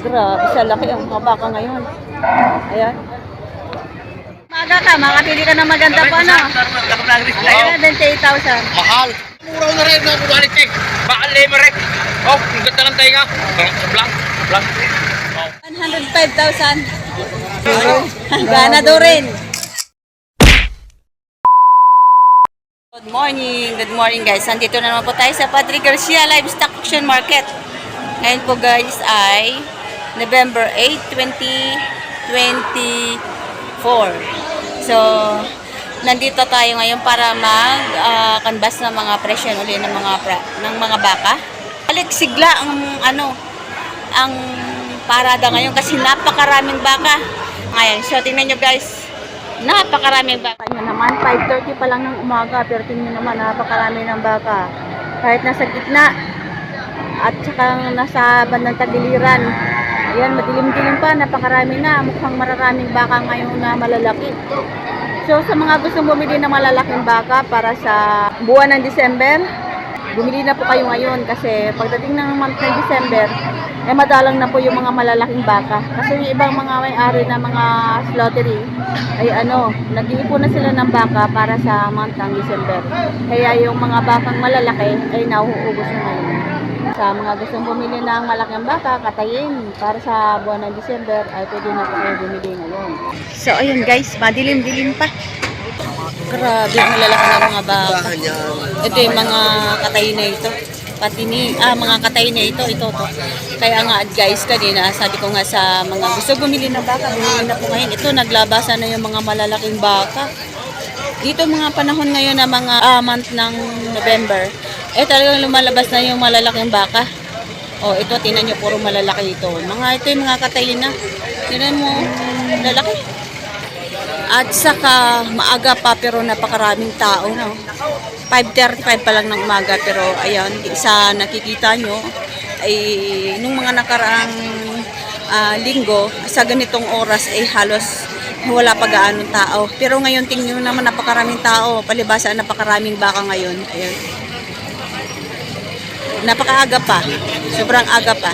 Grabe, sa laki ang mga baka ngayon. Ayan. Maga ka, makapili ka ng maganda pa, no? Ayan, 28,000. Mahal. Mura na rin na kumalit eh. Bakal lemerek. Oh, ang ganda ng tainga. Blank, blank. Oh. 105,000. Ganado rin. Good morning, good morning guys. Nandito na naman po tayo sa Padre Garcia Livestock Auction Market. Ngayon po guys ay November 8, 2024. So, nandito tayo ngayon para mag-canvas ng mga presyo uli ng mga pra- ng mga baka. Balik sigla ang ano ang parada ngayon kasi napakaraming baka. Ngayon, so tingnan nyo guys, napakaraming baka. Nyo naman, 5.30 pa lang ng umaga, pero tingnan nyo naman, napakarami ng baka. Kahit nasa gitna, at saka nasa bandang tagiliran. Ayan, madilim-dilim pa, napakarami na. Mukhang mararaming baka ngayon na malalaki. So, sa mga gustong bumili ng malalaking baka para sa buwan ng December, bumili na po kayo ngayon kasi pagdating ng month ng December, eh madalang na po yung mga malalaking baka. Kasi yung ibang mga may-ari na mga slaughtery, ay ano, nag-iipon na sila ng baka para sa month ng December. Kaya yung mga bakang malalaki ay nauubos na ngayon. Sa mga gustong bumili ng malaking baka, katayin para sa buwan ng December, ay pwede na po kayo bumili ngayon. So, ayun guys, madilim-dilim pa. Grabe, ang lalaki ng mga baka. Ito yung mga katay na ito. Pati ni, ah, mga katay na ito, ito, to. Kaya nga, guys, kanina, sabi ko nga sa mga gusto bumili ng baka, bumili na po ngayon. Ito, naglabasan na yung mga malalaking baka. Dito mga panahon ngayon na mga ah, month ng November, eh talagang lumalabas na yung malalaking baka. Oh, ito, tinan nyo, puro malalaki ito. Mga ito yung mga katay na. Tinan mo, lalaki. At saka maaga pa pero napakaraming tao no. 5:35 pa lang ng umaga pero ayan sa nakikita nyo ay nung mga nakaraang ah, linggo sa ganitong oras ay halos wala pa gaanong tao. Pero ngayon tingnan nyo naman napakaraming tao, palibasa napakaraming baka ngayon. Ayan. Napakaaga pa. Sobrang aga pa.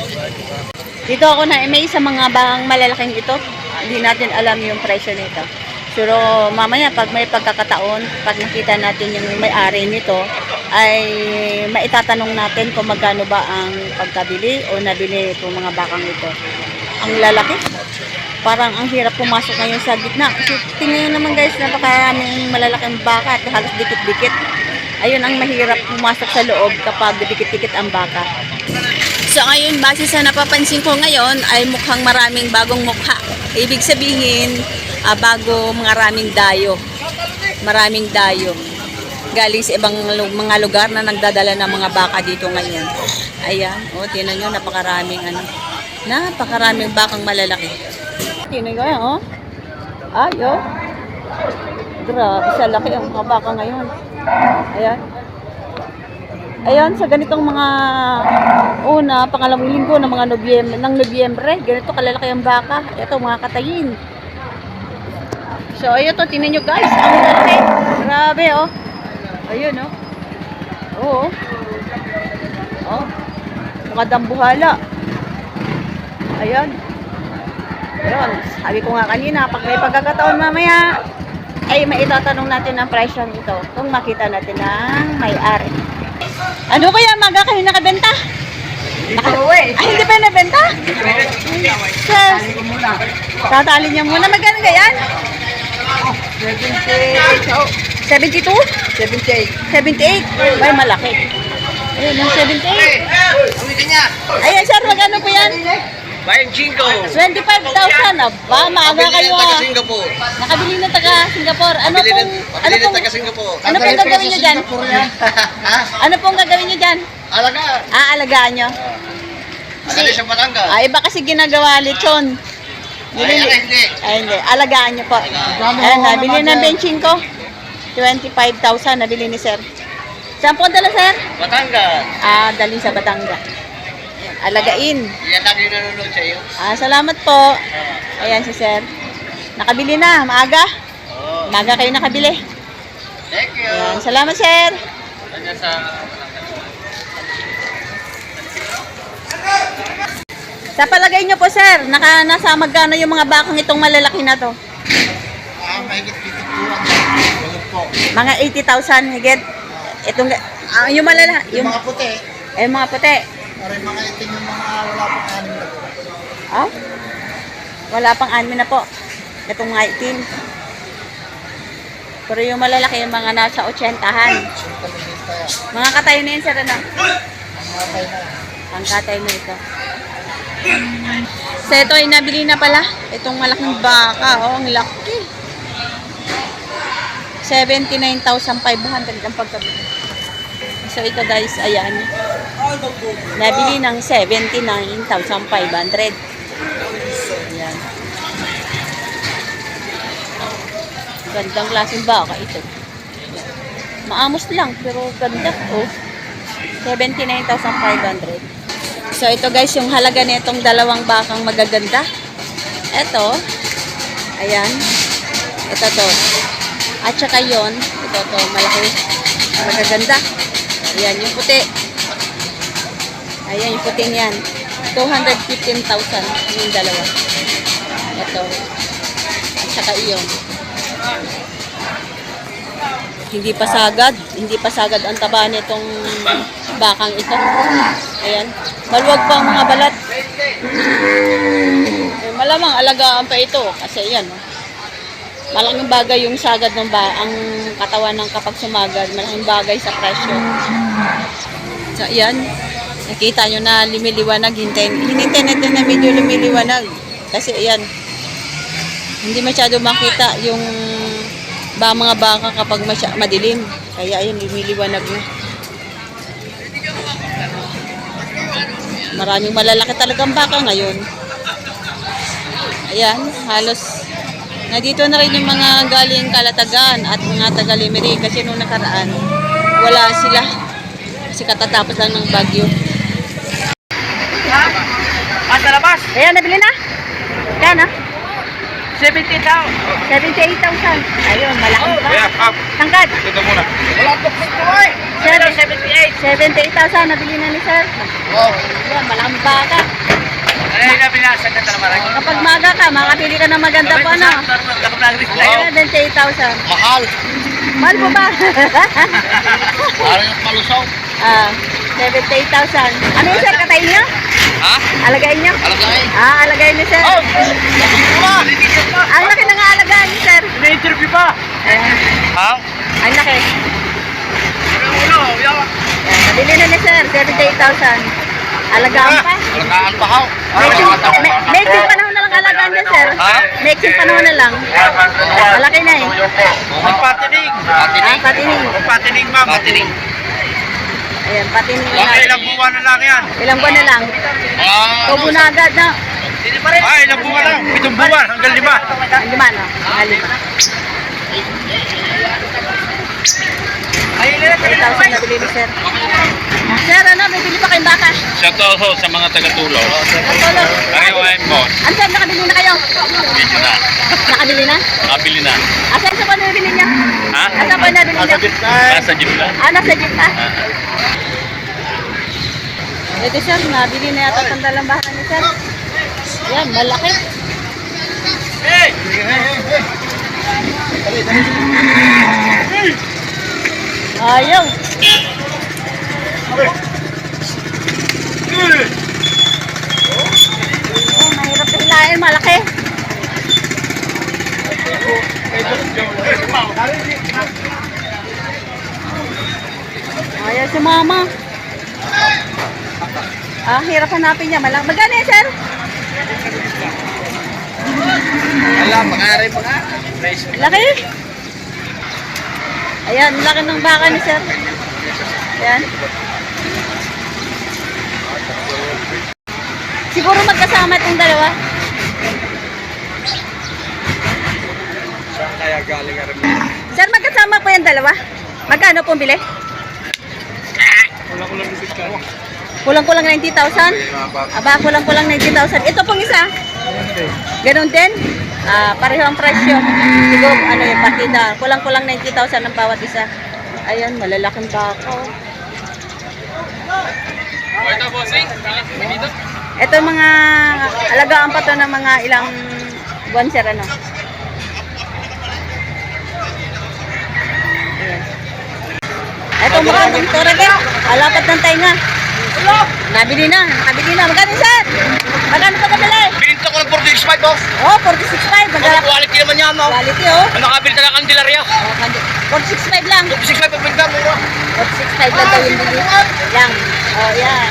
Dito ako na may isa mga bakang malalaking ito. Hindi natin alam yung presyo nito. Pero mamaya pag may pagkakataon, pag nakita natin yung may-ari nito, ay maitatanong natin kung magkano ba ang pagkabili o nabili itong mga bakang ito. Ang lalaki. Parang ang hirap pumasok ngayon sa gitna. Kasi tingnan naman guys, napakaraming malalaking baka at halos dikit-dikit. Ayun ang mahirap pumasok sa loob kapag dikit-dikit ang baka. So ngayon, base sa napapansin ko ngayon, ay mukhang maraming bagong mukha. Ibig sabihin, ah, bago maraming dayo. Maraming dayo. Galing sa ibang mga lugar na nagdadala ng mga baka dito ngayon. Ayan, o, oh, tinan nyo, napakaraming ano. Napakaraming bakang malalaki. Tinan nyo, ayan, oh. Ay, oh. Grabe, sa laki ang mga baka ngayon. Ayan. Ayan, sa ganitong mga una, pangalawang linggo ng mga Nobyembre, ng Nobyembre, ganito kalalaki ang baka. Ito, mga katayin. So, ayun to, tingnan nyo guys, ang lalaki. Grabe, oh. Ayun, oh. Oo. Oh. Mga dambuhala. Ayan. Ayun, sabi ko nga kanina, pag may pagkakataon mamaya, ay maitatanong natin ang presyo nito kung makita natin ang may-ari. Ano kaya maga kayo nakabenta? Naka- Ay, hindi pa nabenta? Sir, tatali niya muna. Magkano ganyan? 72? 78. 78? Ay, malaki. Ayun, yung 78. Ayan, sir, magkano po yan? Bayan Jingo. 25,000. Aba, maaga kayo ah. Singapore. Nakabili na taga Singapore. Ano Pabili pong, ng, ano pong, taga Singapore. ano pong gagawin nyo dyan? ha? Ano pong gagawin nyo dyan? Alaga. Ah, alagaan nyo. Ano sa Batangas? Ah, iba kasi ginagawa lechon. Ay, ay, hindi. Ay, hindi. Alagaan nyo po. Ayan, nabili ng benching ko. 25,000 nabili ni sir. Saan po dala, sir? Batangas. Ah, dalhin sa Batanga. Alagain. Yan lagi nanonood sa iyo. Ah, salamat po. Ayan si sir. Nakabili na, maaga. Oh, Maaga kayo nakabili. thank you. Ayan, salamat sir. Ano sa Sa palagay niyo po, sir, naka, nasa magkano yung mga bakang itong malalaki na to? Ah, mahigit dito po ang Ganun po. Mga 80,000 higit. Itong, ah, yung malala, Yung yung, mga puti, eh, mga puti. Parang mga itim yung mga wala pang anim na po. Oh? Wala pang anmin na po. Itong mga itim. Pero yung malalaki, yung mga nasa 80-han. Sinta na dito yan. Mga katay na yun, sir, ano? Ang katay na ito. So, ito ay nabili na pala. Itong malaking baka. Oh, ang laki. 79,500 ang pagkabili. So, ito guys, ayan. Nabili ng 79,500. Ayan. Gandang klaseng baka ito. Maamos lang, pero ganda. Oh. 79,500. So, ito guys, yung halaga nitong dalawang bakang magaganda. Ito. Ayan. Ito to. At saka yon ito to, malaki. Magaganda. Ayan, yung puti. Ayan, yung puting yan. 215,000 yung dalawa. Ito. At saka iyon. Hindi pa sagad. Hindi pa sagad ang taba nitong bakang ito. Ayan. Maluwag pa ang mga balat. Eh, malamang alagaan pa ito. Kasi yan. Oh. Malaking bagay yung sagad ng ba ang katawan ng kapag sumagad. Malaking bagay sa presyo. So, yan. Nakita nyo na lumiliwanag. Hintayin, hinintay natin na medyo lumiliwanag. Kasi yan. Hindi masyado makita yung ba mga baka kapag masya, madilim. Kaya ayun, lumiliwanag na. Maraming malalaki talagang baka ngayon. Ayan, halos nandito na rin yung mga galing Kalatagan at mga taga Limeri kasi nung nakaraan wala sila kasi katatapos lang ng bagyo. Ah, sa labas! Ayan, nabili na? Yan ah, 70,000! 78,000. Ayun, malaking ba? Yeah, up. Tangkad. Ito muna. Wala ko pito ay! Sir, 78! 78,000 nabili na ni sir. Oh, Yan, malaking baka. Ay, na binasa ka talaga marami. Kapag maga ka, makapili ka ng maganda po ano. Wow. 78,000. mahal. Mahal po ba? Parang yung palusaw. ah, 78,000. Ano yung sir, katayin niyo? Ha? Alagayin niyo? Alagay. Ah, alagayin niyo sir. Oh! Ang laki na nga alagayin niyo sir. Na-interview pa! Ha? ang laki. Ulo, yawa. Nabili na ni sir, 78,000. Alagaan pa. Alagaan pa haw. Mexing, me, mexing panahon na lang alagaan niya sir. Ha? Mexing panahon na lang. Malaki na eh. Magpatinig! Patinig. patining. Magpatinig, ma'am. Patinig. Ayan, patining na natin. ilang buwan na lang yan. Ilang buwan na lang. Ah, Tubo na agad na. Ah, ilang buwan lang. Pitong buwan hanggang lima. Ang lima, no? Ang lima. Ay, ilan 3,000 na bili ni sir. Sir, ano? May bili pa kayong baka? Shout out ho sa mga taga-tulo. Natulog. Kayo ay boss. Ano sir, nakabili na kayo? Medyo na. Nakabili na? Nakabili na. Asan sa pa nabili niya? Ha? Asan pa nabili niya? Nasa jeep lang. Ah, nasa jeep pa? Ito sir, nabili na yata itong dalang baka ni sir. Yan, malaki. Hey! Ayaw. Oh, mahirap hilahin, malaki. Ayaw si mama. Ah, hirap hanapin niya. Malaki. Magkano yan, sir? Wala, pangari pa nga. Laki. Ayan, laki ng baka ni sir. Ayan. Siguro magkasama itong dalawa. Kaya galing rin. Sir, magkasama po yung dalawa. Magkano pong bili? Wala ko lang isip ka. Kulang-kulang 90,000? Aba, kulang-kulang 90,000. Ito pong isa. Ganon din? Ah, pareho ang presyo. Siguro, ano yung partida. Kulang-kulang 90,000 ang bawat isa. Ayan, malalaking baka. oh. Ito, bossing. Dito. Ito mga alagaan pa to ng mga ilang buwan sir ano. Ayan. Ito mga doktora din. Alapat ng tainga. Nabili na. Nabili na. Magkano sir? Magkano pa kabili? Bininta ko ng 46.5 oh. Oh, 46.5. Ang Magkano? quality naman yan oh. Quality oh. Ang nakabili talaga ang dilarya. Oh, kandi- 46.5 lang. 46.5 ang pinta mura. 46.5 lang daw yung bili. Lang. Oh, yan.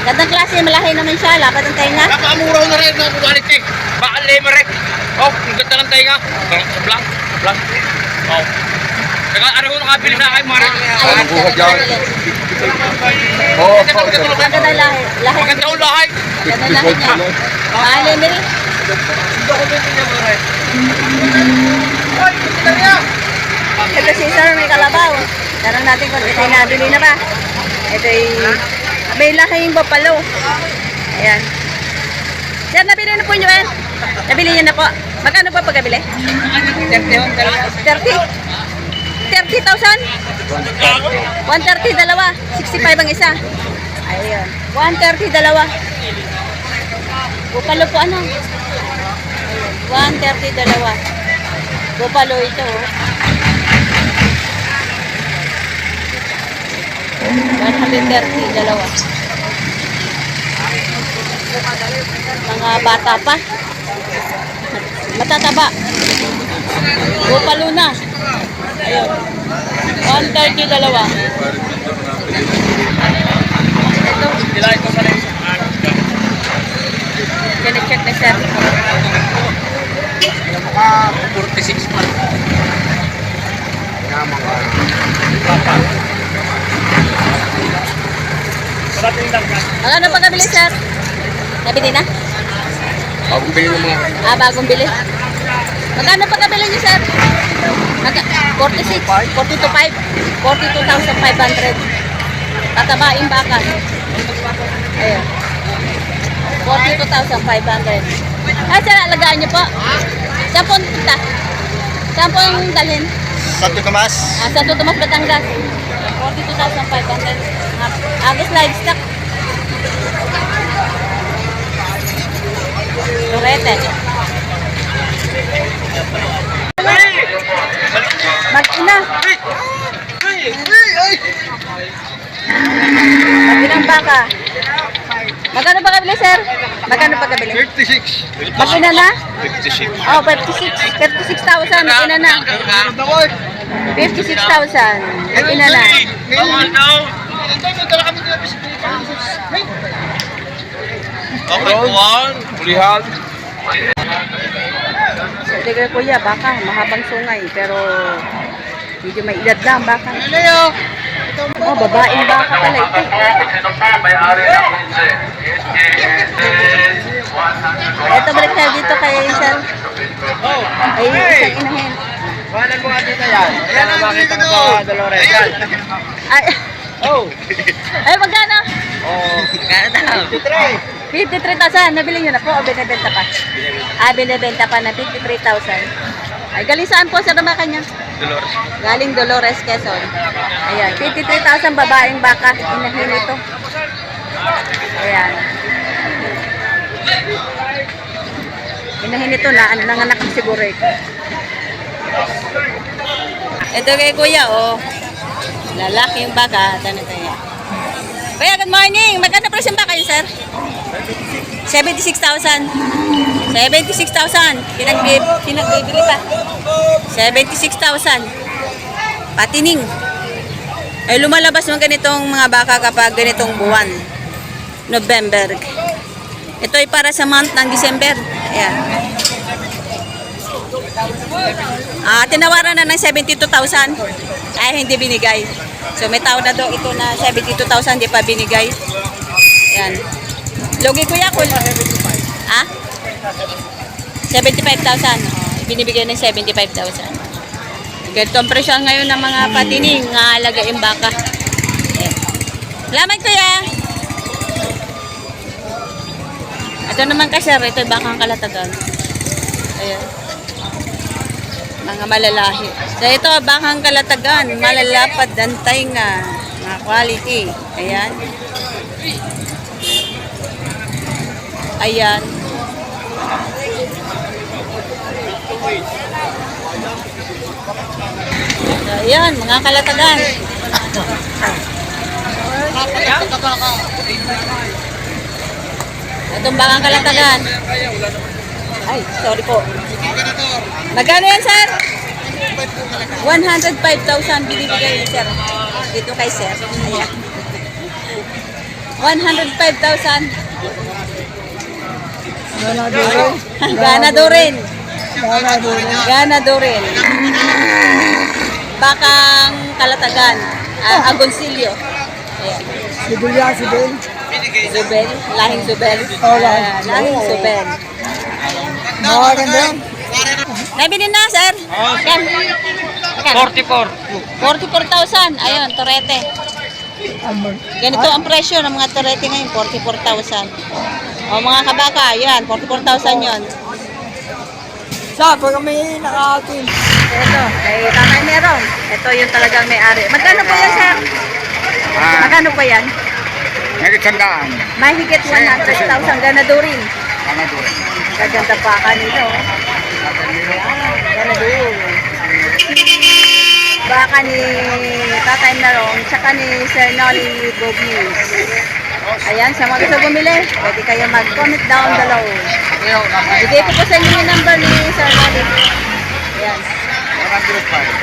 Gandang klase, malahi naman siya. Lapat ng tainga. Napakamura ko na rin ng quality. Bakal lemerek. Oh, ang ganda ng tainga. Blank, blank. Oh. Saka ano ko nakabili sa akin, Mara? Ayun, buhat sir. yan. Oo, oh, ganda ng Ang ganda lahi. Lahi. Maganda ang lahay. Ganda lahi niya. Mahal yun rin. Ito si Sir may kalabaw. Tanong natin kung ito yung nabili na ba. Ito yung may lahing bapalo. Ayan. Sir, nabili na po nyo eh. Nabili niyo na po. Magkano pa pagkabili? 30? 30,000? 130 dalawa. 65 ang isa. Ayun. 130 dalawa. Bupalo po ano? Ayun. 130 dalawa. Bupalo ito. oh. 130 dalawa. Mga bata pa. Matataba. Bupalo na. Ayun. 130 dalawa. Kine-check ni sir. Mukha 46 pa. naman ka. Ang ano pa kabili sir? Nabili na? Bagong bili ng mga Ah, bagong bili. Magkano pa kabili niyo, sir? Magka 46, 42,500. 42,500. Tatabain baka. Ayun. 42,500. Ah, sir, alagaan niyo po. Saan po kita? Saan po yung dalhin? Santo Tomas. Ah, sa Tutumas, Batangas. 42,500. Ah, Agus Livestock. Lorete. Mag-ina. Mag-inang baka. Magkano pa kabili, sir? Magkano pa kabili? 56. Mag-ina na? 56. Oh, 56. 56,000. Mag-ina na. 56,000. Mag-ina na. Okay, kuwan. Pulihan. Sige kuya, baka mahabang sungay pero medyo may edad na ang baka. Oh, babaeng baka pala ito. Ito balik tayo dito kay sir. Oh, Ay, isang inahin. Wanan mo nga dito yan. Yan ang makita ko sa Dolores. Ay, Oh. ay magkano? Oh. Daw. 53. 53,000. Nabili nyo na po o binibenta pa? Ah, binibenta pa na 53,000. Ay, galing saan po sa baka niya? Dolores. Galing Dolores, Quezon. Ayan, 53,000 babaeng baka. Inahin ito. Ayan. Inahin ito na, ano, nanganak na siguro ito. Ito kay kuya, oh. Lalaki yung baka. Tanong tayo. Kuya, good morning. Magkano presyo baka yun, sir? 76,000. 76,000. Pinag pinagbibili pa. 76,000. Patining. Ay lumalabas mga ganitong mga baka kapag ganitong buwan. November. Ito ay para sa month ng December. Ayan. Ah, tinawaran na ng 72,000. Ay, hindi binigay. So, may tao na daw ito na 72,000, hindi pa binigay. Ayan. Logi kuya, kul. Ha? 75,000. Oh, binibigay ng 75,000. Ganito ang presyo ngayon ng mga patining, nga alagaing baka. Ayan. Salamat kuya! Ito naman kasi, ito bakang kalatagan. Ayan. Mga malalahi. So ito, bakang kalatagan, malalapad, dantay nga, mga quality. Ayan. Ayan. Ayan, mga kalatagan. Itong bakang kalatagan. Ay, sorry po. Magkano yan, sir? 105,000 binibigay ni sir. Dito kay sir. Ayan. 105,000. Ganado rin. Ganado rin. Bakang kalatagan. Uh, Agoncillo. Ayan. Sibil yan, sibil. Zubel. Lahing Zubel. Oh, lahing- Ah, oh. Zubel. Makaganda yan. Nabili na, sir. Yan. Yan. 44. 44,000. Ayun, torete. Ganito ang presyo ng mga torete ngayon, 44,000. O mga kabaka, yan, 44,000 yon. Sa, pag kami nakatin. Ito, kay Tatay Meron. Ito yung talagang may-ari. Magkano po yan, sir? Ah, Magkano po yan? Mahigit 100,000 ganado rin. Ano doon? Gaganda pa kanino. Ganado. Baka ni Tatay Meron, tsaka ni Sir Nolly Bognews. Ayan, sa mga gusto bumili, pwede kayo mag-comment down below. Bigay ko po sa inyo yung number ni Sir Nolly. Ayan.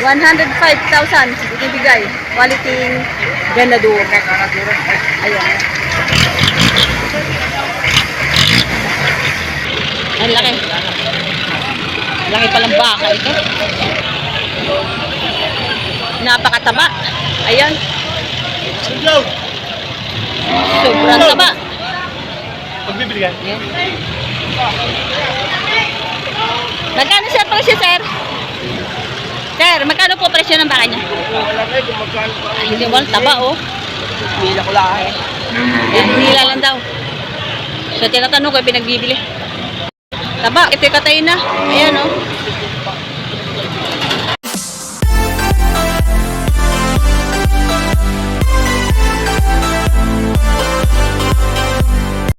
105,000 ibibigay. Quality ganador. Ayan. Ang laki. Laki palang baka ito. Napakataba. Ayan. Sobrang taba. Pagbibili ka? Ayan. Magkano sir presyo, sir? Sir, magkano po presyo ng baka niya? Ay, hindi mo, taba oh. Bila ko lang. Ayan, hila lang daw. So, tinatanong ko, pinagbibili. Taba, ito katay na. Ayan oh.